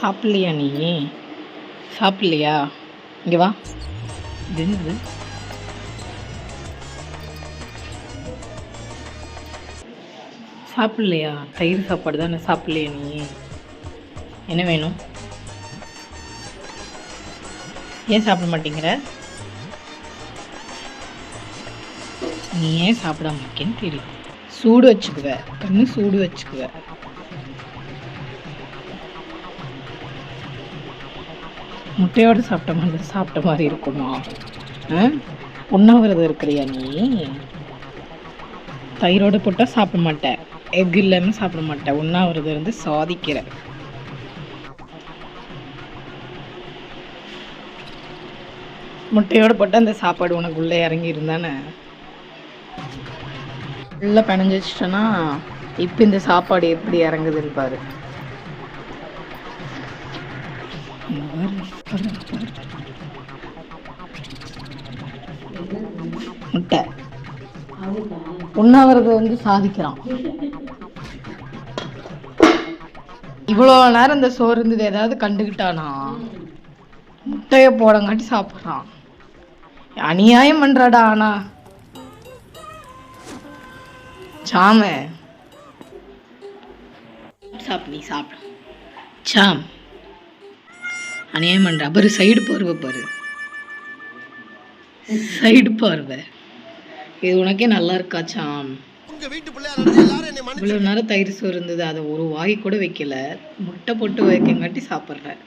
சாப்பிட்லையா நீ? சாப்பிட்லையா? இங்கே வா. என்னது? சாப்பிட்லையா? தயிர் சாப்பாடு தானே சாப்பிட்லையா நீ? என்ன வேணும்? ஏன் சாப்பிட மாட்டேங்கிற? நீ ஏன் சாப்பிடாம இருக்கேன்னு தெரியும். சூடு வச்சுக்குவ. கண்ணு சூடு வச்சுக்குவ. முட்டையோடு சாப்பிட்ட மாதிரி சாப்பிட்ட மாதிரி இருக்குமா? ஆ? உண்ணாவிரதம் இருக்கிறியா நீ? தயிரோடு போட்டால் சாப்பிட மாட்டேன் எக் இல்லாமல் சாப்பிட மாட்டேன் உண்ணாவிரதம் இருந்து சாதிக்கிற. முட்டையோடு போட்டு அந்த சாப்பாடு உனக்கு உள்ளே இறங்கி இருந்தானே? உள்ளே பிணைஞ்சு இப்போ இந்த சாப்பாடு எப்படி இறங்குதுன்னு பாரு இங்க பாரு, பாரு, பாரு. முட்டை. உண்ணாவிரதம் வந்து சாதிக்கிறான். இவ்வளோ நேரம் இந்த சோறு இருந்தது ஏதாவது கண்டுக்கிட்டானா முட்டையை போடங்காட்டி சாப்பிட்றான். அநியாயம் பண்ணுறாடா ஆனா. சாம. சாப்பிடு நீ சாப்பிடு. சாம். அநியாயம் பண்ற. பாரு சைடு பார்வை பாரு. சைடு பார்வை. இது உனக்கே நல்லா இருக்கா சாம்? உங்க வீட்டு பிள்ளையா நடந்து எல்லாரும் என்னை மன்னிச்சு இவ்வளோ நேரம் தயிர் சோறு இருந்தது அதை ஒரு வாய் கூட வைக்கல. முட்டை போட்டு வைக்கங்காட்டி சாப்பிட்றேன்.